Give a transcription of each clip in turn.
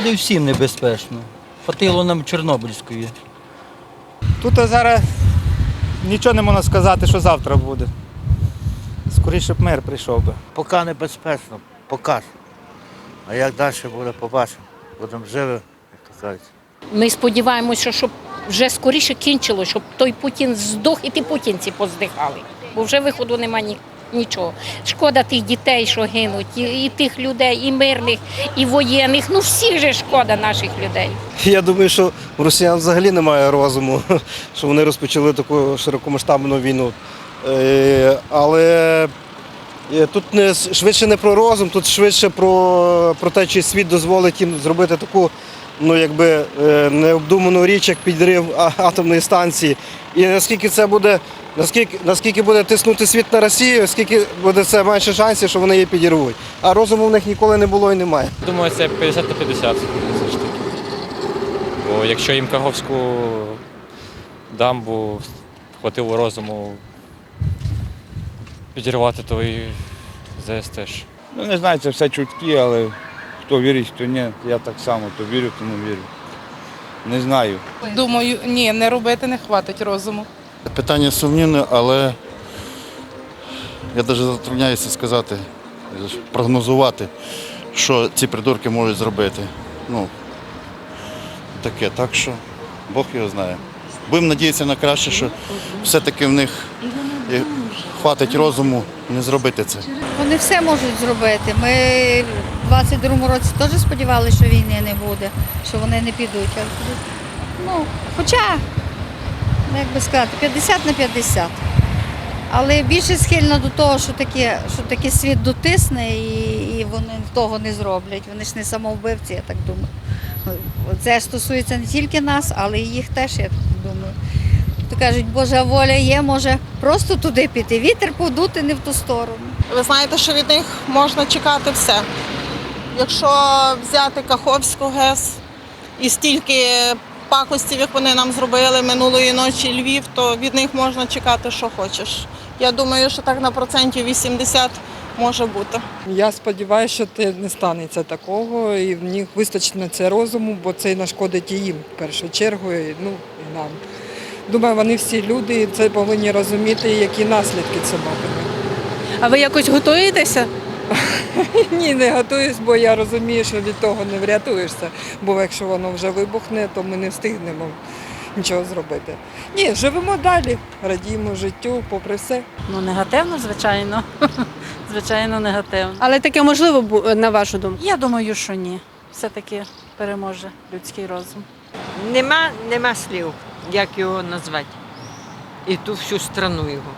Буде всім небезпечно. Хватило нам Чорнобильської. Тут зараз нічого не можна сказати, що завтра буде. Скоріше б мир прийшов би. Поки небезпечно, поки. А як далі буде, побачимо. Будемо живі, як то кажуть. Ми сподіваємося, щоб вже скоріше кінчило, щоб той Путін здох і ті путінці поздихали. Бо вже виходу нема ні, нічого. Шкода тих дітей, що гинуть, і, і тих людей, і мирних, і воєнних. Ну всіх же шкода наших людей. Я думаю, що в росіян взагалі немає розуму, що вони розпочали таку широкомасштабну війну. Е, Але тут не швидше не про розум, тут швидше про, про те, чи світ дозволить їм зробити таку ну, якби, е, необдуману річ, як підрив атомної станції. І наскільки це буде, наскільки, наскільки буде тиснути світ на Росію, скільки буде це менше шансів, що вони її підірвуть. А розуму в них ніколи не було і немає. Думаю, це 50 на 50 все ж таки. Бо якщо їм Каховську дамбу хватило розуму підірвати, то і ЗС теж. Ну, не знаю, це все чутки, але хто вірить, хто ні. Я так само, то вірю, то не вірю. Не знаю. Думаю, ні, не робити не хватить розуму. Питання сумнівне, але я навіть затрудняюся сказати, прогнозувати, що ці придурки можуть зробити. Ну, таке, так що Бог його знає. Будемо надіятися на краще, що все-таки в них хватить розуму не зробити це. Вони все можуть зробити. Ми в 22-му році теж сподівалися, що війни не буде, що вони не підуть. Ну, хоча, ну, як би сказати, 50 на 50. Але більше схильно до того, що таке, що таке світ дотисне і, і вони того не зроблять. Вони ж не самовбивці, я так думаю. Це стосується не тільки нас, але і їх теж, думаю. То кажуть, Божа воля є, може просто туди піти. Вітер подути не в ту сторону. Ви знаєте, що від них можна чекати все. Якщо взяти Каховську ГЕС і стільки пакостів, як вони нам зробили минулої ночі Львів, то від них можна чекати, що хочеш. Я думаю, що так на процентів 80 може бути. Я сподіваюся, що це не станеться такого, і в них вистачить на це розуму, бо це нашкодить і їм в першу чергу, і, ну, і нам. Думаю, вони всі люди і це повинні розуміти, які наслідки це матиме. А ви якось готуєтеся? Ні, не готуюсь, бо я розумію, що від того не врятуєшся. Бо якщо воно вже вибухне, то ми не встигнемо нічого зробити. Ні, живемо далі, радіємо життю, попри все. Ну негативно, звичайно. Звичайно, негативно. Але таке можливо на вашу думку. Я думаю, що ні. Все-таки переможе людський розум. Нема, нема слів, як його назвати. І ту всю страну його.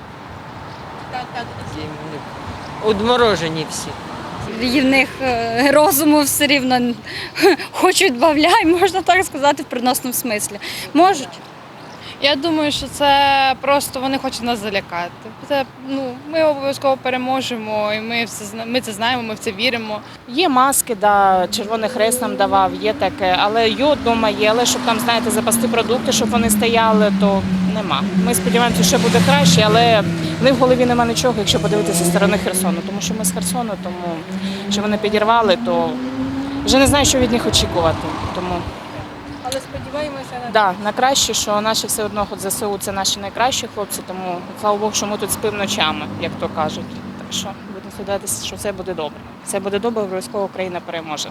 Ті, ну, Одморожені всі. В них е, розуму все рівно хочуть бавляй, можна так сказати, в приносному смислі. Можуть. Я думаю, що це просто вони хочуть нас залякати. Це ну ми обов'язково переможемо, і ми все ми це знаємо, ми в це віримо. Є маски, да, Червоний Хрест нам давав, є таке, але йод вдома є, але щоб там, знаєте, запасти продукти, щоб вони стояли, то нема. Ми сподіваємося, що буде краще, але в в голові нема нічого, якщо подивитися зі сторони Херсону. Тому що ми з Херсону, тому що вони підірвали, то вже не знаю, що від них очікувати. Тому Але сподіваємося на да, на краще, що наші все одно хоч ЗСУ це наші найкращі хлопці, тому слава Богу, що ми тут спимо ночами, як то кажуть. Так що будемо сподіватися, що все буде добре. Все буде добре, обов'язково Україна переможе.